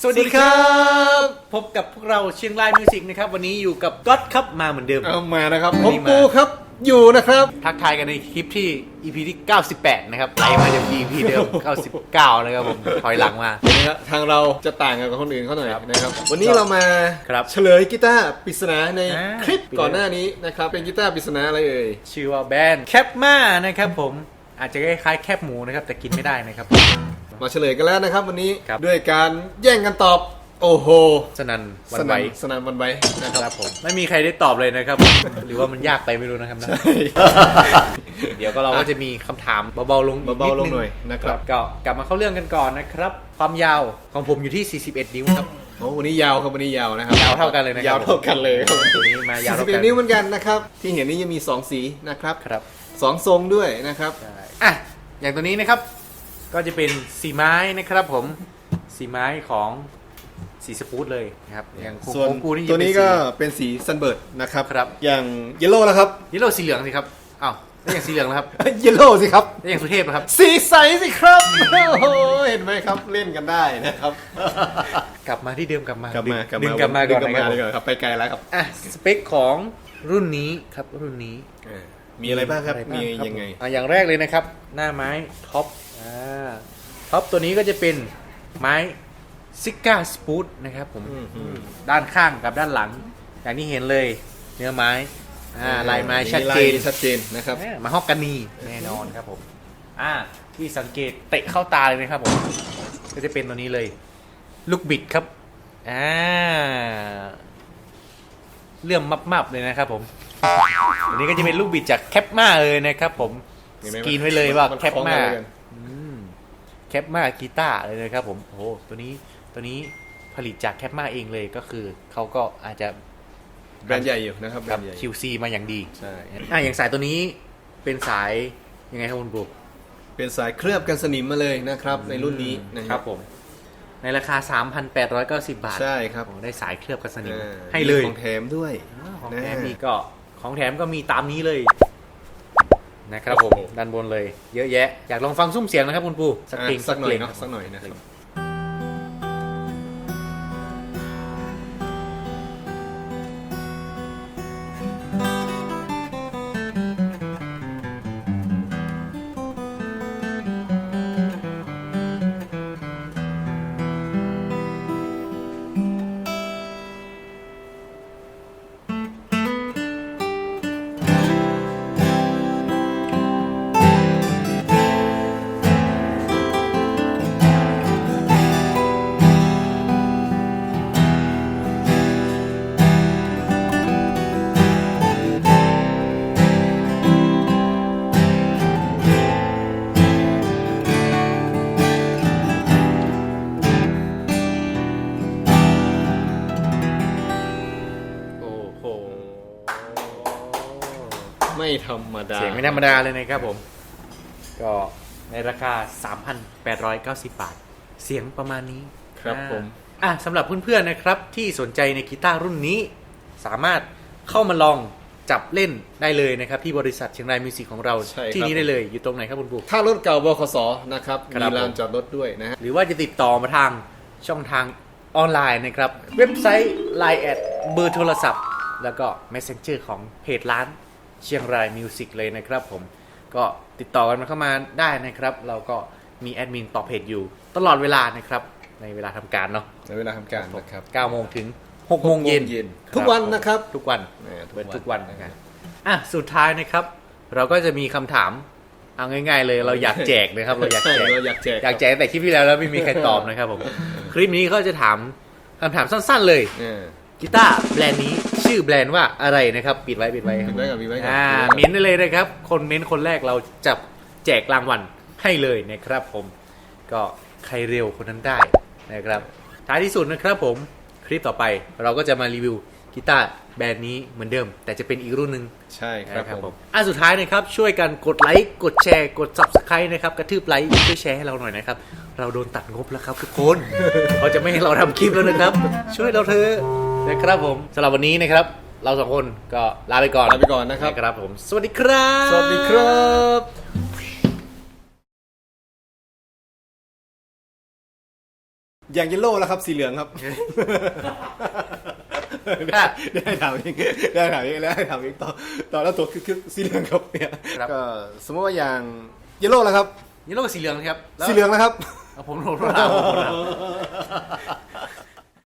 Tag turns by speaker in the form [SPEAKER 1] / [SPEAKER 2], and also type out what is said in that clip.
[SPEAKER 1] สวัสดีครับ พบกับพวกเราเชียงรายมิวสิกนะครับ วันนี้อยู่กับก๊อตครับมาเหมือนเดิม
[SPEAKER 2] เอามานะครับ
[SPEAKER 1] วัน
[SPEAKER 2] ผม
[SPEAKER 1] นี้มา
[SPEAKER 2] ปูครับอยู่นะครับ
[SPEAKER 1] ทักทายกันในคลิปที่ EP ที่ 98 นะครับไล่มาจาก EP เดิม 99 นะครับผมถอยหลังมา
[SPEAKER 2] นะฮะทางเราจะต่างกันกับคนอื่นเขาหน่อยนะครับ วันนี้เรามา
[SPEAKER 1] ครับ
[SPEAKER 2] เฉลยกีตาร์ปริศนาใน
[SPEAKER 1] อ่า
[SPEAKER 2] คลิปก่อนหน้านี้นะครับเป็นกีตาร์ปริศนาอะไรเอ่ย
[SPEAKER 1] ชื่อว่าแบรนด์แคปมานะครับผมอาจจะคล้ายๆแคบหมูนะครับแต่กินไม่ได้นะครับ
[SPEAKER 2] มาเฉลยกันแล้วนะครับ วันนี้
[SPEAKER 1] ครับ
[SPEAKER 2] ด้วยการแย่งกันตอบ โอ้โห
[SPEAKER 1] สนันหวัน
[SPEAKER 2] ส
[SPEAKER 1] ไหว
[SPEAKER 2] นั่นสนั่นหวันไหวนะค
[SPEAKER 1] ค
[SPEAKER 2] รั
[SPEAKER 1] รั
[SPEAKER 2] บบ
[SPEAKER 1] ผม ไม่มีใครได้ตอบเลยนะครับ หรือว่ามันยากไปไม่รู้นะครับนะเดี๋ยวก็เราก็จะมีคำถามเบาๆลงอีก
[SPEAKER 2] เบา
[SPEAKER 1] นิด
[SPEAKER 2] ๆลง
[SPEAKER 1] นึง
[SPEAKER 2] หน่อยนะครับ
[SPEAKER 1] ก็กลับมาเข้าเรื่องกันก่อนนะครับ ความยาวของผมอยู่ที่ 41 นิ้วครับ
[SPEAKER 2] โอ้วันนี้ยาวครับวันนี้ยาวนะครับ
[SPEAKER 1] ยาวเท่ากันเลยนะครับ
[SPEAKER 2] ยาวเท่ากันเลยครับ
[SPEAKER 1] ตัวนี้มายาวเท่า
[SPEAKER 2] 41
[SPEAKER 1] กัน
[SPEAKER 2] นิ้วเหมือนกันนะครับ ที่เห็นนี่ยังมีสองสีนะครับ
[SPEAKER 1] ครับ
[SPEAKER 2] สองทรงด้วยนะครับ
[SPEAKER 1] ใช่อะอย่างตัวนี้นะครับ ก็จะเป็นสีไม้นะครับผมสีไม้ของสีสปูตเลยนะครับอย่างของ
[SPEAKER 2] ส่วน
[SPEAKER 1] ของกูนี่
[SPEAKER 2] ตัวนี้
[SPEAKER 1] จะ
[SPEAKER 2] ก็
[SPEAKER 1] เป็น
[SPEAKER 2] เป็นสีซันเบิร์ดนะครับ
[SPEAKER 1] ครับ
[SPEAKER 2] อย่างเยลโล่แล้วครับ
[SPEAKER 1] สีนี่เราสีเหลืองสิครับอ้าวแล้วอย่างสีเหลืองนะครับ
[SPEAKER 2] เยลโล่สิครับ
[SPEAKER 1] แล้วอย่างสุเทพนะครับ
[SPEAKER 2] สีใสสิครับโอ้โหเห็นไหมครับเล่นกันได้นะครับ
[SPEAKER 1] กลับมาที่เดิมกลับมาก
[SPEAKER 2] ลับมากลับ
[SPEAKER 1] ดึ
[SPEAKER 2] มาง
[SPEAKER 1] กลับมา
[SPEAKER 2] ดึ
[SPEAKER 1] ก่
[SPEAKER 2] ง
[SPEAKER 1] อน
[SPEAKER 2] กลับ
[SPEAKER 1] นะ
[SPEAKER 2] มา
[SPEAKER 1] ครับ
[SPEAKER 2] ดีกว่าครับไปไกลแล้วครับ
[SPEAKER 1] อะสเปคของรุ่นนี้ครับรุ่นนี้
[SPEAKER 2] มีอะไรบ้างครับ
[SPEAKER 1] อะ
[SPEAKER 2] มี
[SPEAKER 1] ครับ
[SPEAKER 2] ยังไง
[SPEAKER 1] อะอย่างแรกเลยนะครับ หน้าไม้ท็อปอ่า ท็อปตัวนี้ก็จะเป็นไม้ซิก้าสปูตนะครับผม
[SPEAKER 2] อืมอืม
[SPEAKER 1] ด้านข้างกับด้านหลัง อย่างที่เห็นเลยเนื้อไม้อ่าลายไม้ชัดเจน
[SPEAKER 2] ลายชัดเจนนะครับ
[SPEAKER 1] อ่ามาฮอกกานีแน่นอนครับผมอ่าที่สังเกตเตะเข้าตาเลยนะครับผมก็จะเป็นตัวนี้เลย ลูกบิดครับอ่าเลื่อมมับๆเลยนะครับผมอันนี้ก็จะเป็นลูกบิดจากแคปมาเลยนะครับผม
[SPEAKER 2] เห็น
[SPEAKER 1] ส
[SPEAKER 2] ไหม
[SPEAKER 1] กรีนไว้เลยว่า
[SPEAKER 2] มัน
[SPEAKER 1] แคป
[SPEAKER 2] คล้อง
[SPEAKER 1] มา
[SPEAKER 2] กันเลยกัน
[SPEAKER 1] แค ปมากีตาร์เลยนะครับผมโอ้โหตัวนี้ตัวนี้ผลิตจากแคปมาเองเลยก็คือเขาก็อาจจะ
[SPEAKER 2] แบรนด์ใหญ่อยู่นะครับแบร
[SPEAKER 1] กับ
[SPEAKER 2] นด์ใหญ่
[SPEAKER 1] QC มาอย่างดี
[SPEAKER 2] ใช่
[SPEAKER 1] อะอย่างสายตัวนี้เป็นสายยังไงครับคุณบุ๊
[SPEAKER 2] เป็นสายเคลือบกันสนิมมาเลยนะครับ ในรุ่นนี้นะ
[SPEAKER 1] ค
[SPEAKER 2] ค
[SPEAKER 1] รั
[SPEAKER 2] รั
[SPEAKER 1] บบผม ในราคา 3,890 บาท
[SPEAKER 2] ใช่ครับ
[SPEAKER 1] โอ้ได้สายเคลือบกันสนิม
[SPEAKER 2] อ่า
[SPEAKER 1] ให้เลย
[SPEAKER 2] ของแถมด้วย
[SPEAKER 1] อ้าวของ
[SPEAKER 2] นะ
[SPEAKER 1] แถมมีก็ของแถมก็มีตามนี้เลย นะครับผม
[SPEAKER 2] โอ้โห
[SPEAKER 1] ด้านบนเลย เยอะแยะ อยากลองฟังซุ้มเสียงนะครับคุณปูสักเพลง
[SPEAKER 2] อะสักหน่อย
[SPEAKER 1] เพลง
[SPEAKER 2] เนาะสักหน่อยนะครับ ไม่ธรรมดา
[SPEAKER 1] เสียงไม่ธรรมดาเลยนะครับผม ก็ในราคา 3,890 บาท เสียงประมาณนี้
[SPEAKER 2] ครับ
[SPEAKER 1] อ่า
[SPEAKER 2] ผม
[SPEAKER 1] อะสำหรับเพื่อนๆนะครับที่สนใจในกีตาร์รุ่นนี้ สามารถเข้ามาลองจับเล่นได้เลยนะครับ ที่บริษัทเชียงรายมิวสิกของเรา
[SPEAKER 2] ใช่ครับ
[SPEAKER 1] ที่นี้ได้เลยอยู่ตรงไหนครับคุณบุ๊
[SPEAKER 2] ถ้ารถเก่าบขสนะครับ
[SPEAKER 1] ครั
[SPEAKER 2] มี
[SPEAKER 1] บ
[SPEAKER 2] ลาน
[SPEAKER 1] ผม
[SPEAKER 2] จอดรถด้วยนะฮะ
[SPEAKER 1] หรือว่าจะติดต่อมาทางช่องทางออนไลน์นะครับ เว็บไซต์ Line แอดเบอร์โทรศัพท์ แล้วก็ Messenger ของเพจร้าน เชียงรายมิวสิกเลยนะครับผมก็ติดต่อกันมาเข้ามาได้นะครับ เราก็มีแอดมินตอบเพจอยู่ ตลอดเวลานะครับ ในเวลาทำการเนาะ
[SPEAKER 2] ในเวลาทำการนะครับ
[SPEAKER 1] 9โมงถึง6โมงเย็น
[SPEAKER 2] เย็น
[SPEAKER 1] ครับ
[SPEAKER 2] ทุกวันนะครับ
[SPEAKER 1] ทุกวัน
[SPEAKER 2] แหม
[SPEAKER 1] เปิดทุกวันนะครับอะสุดท้ายนะครับ เราก็จะมีคำถามเอาง่ายๆเลยเราอยากแจกนะครับเราอยากแจก
[SPEAKER 2] เราอยากแจก
[SPEAKER 1] อยากแจกแต่คลิปที่แล้วแล้วไม่มีใครตอบนะครับผมคลิปนี้เขาจะถามคำถามสั้น ๆ เลย
[SPEAKER 2] เออ
[SPEAKER 1] กีตาร์แบรนด์นี้ชื่อแบรนด์ว่าอะไรนะครับปิดไว้ปิดไว้ครับ
[SPEAKER 2] ปิดไว้ก่อนปิดไว้ก่อน
[SPEAKER 1] อ่า
[SPEAKER 2] ปิดไว้ก่อน
[SPEAKER 1] เม้นได้เลยนะครับ คนเม้นคนแรกเราจะแจกรางวัลให้เลยนะครับ ผมก็ใครเร็วคนนั้นได้นะครับท้ายที่สุดนะครับผมคลิปต่อไปเราก็จะมารีวิวกีตาร์แบรนด์นี้เหมือนเดิม แต่จะเป็นอีกรุ่นหนึ่ง
[SPEAKER 2] ใช่ครับ
[SPEAKER 1] นะครับ
[SPEAKER 2] ผ
[SPEAKER 1] ผมมอะสุดท้ายนะครับ ช่วยกันกดไลค์กดแชร์กด subscribe นะครับ กระทืบไลค์ช่วยแชร์ให้เราหน่อยนะครับ เราโดนตัดงบแล้วครับทุกคน เขาจะไม่ให้เราทำคลิปแล้วนะครับ ช่วยเราเถอะ นะครับผมสำหรับวันนี้นะครับ เราสองคนก็ลาไปก่อน
[SPEAKER 2] ลาไปก่อนนะครับ
[SPEAKER 1] นะครับผม สวัสดีครับ
[SPEAKER 2] สวัสดีครับอย่างเยลโล่แล้วครับสีเหลืองครับ ได้ได้ถามเองได้ถามเองแล้วได้ถามเองต่อต่อแล้วตัวคือคือสีเหลืองครับเนี่ย
[SPEAKER 1] ครับ
[SPEAKER 2] ก็สมมติว่าอย่างเยลโล่แล้วครับ
[SPEAKER 1] นี่โลกบสีเหลืองนะครับแล้ว
[SPEAKER 2] สีเหลืองแล้วครับ
[SPEAKER 1] เอาผมโทรถามผมนะ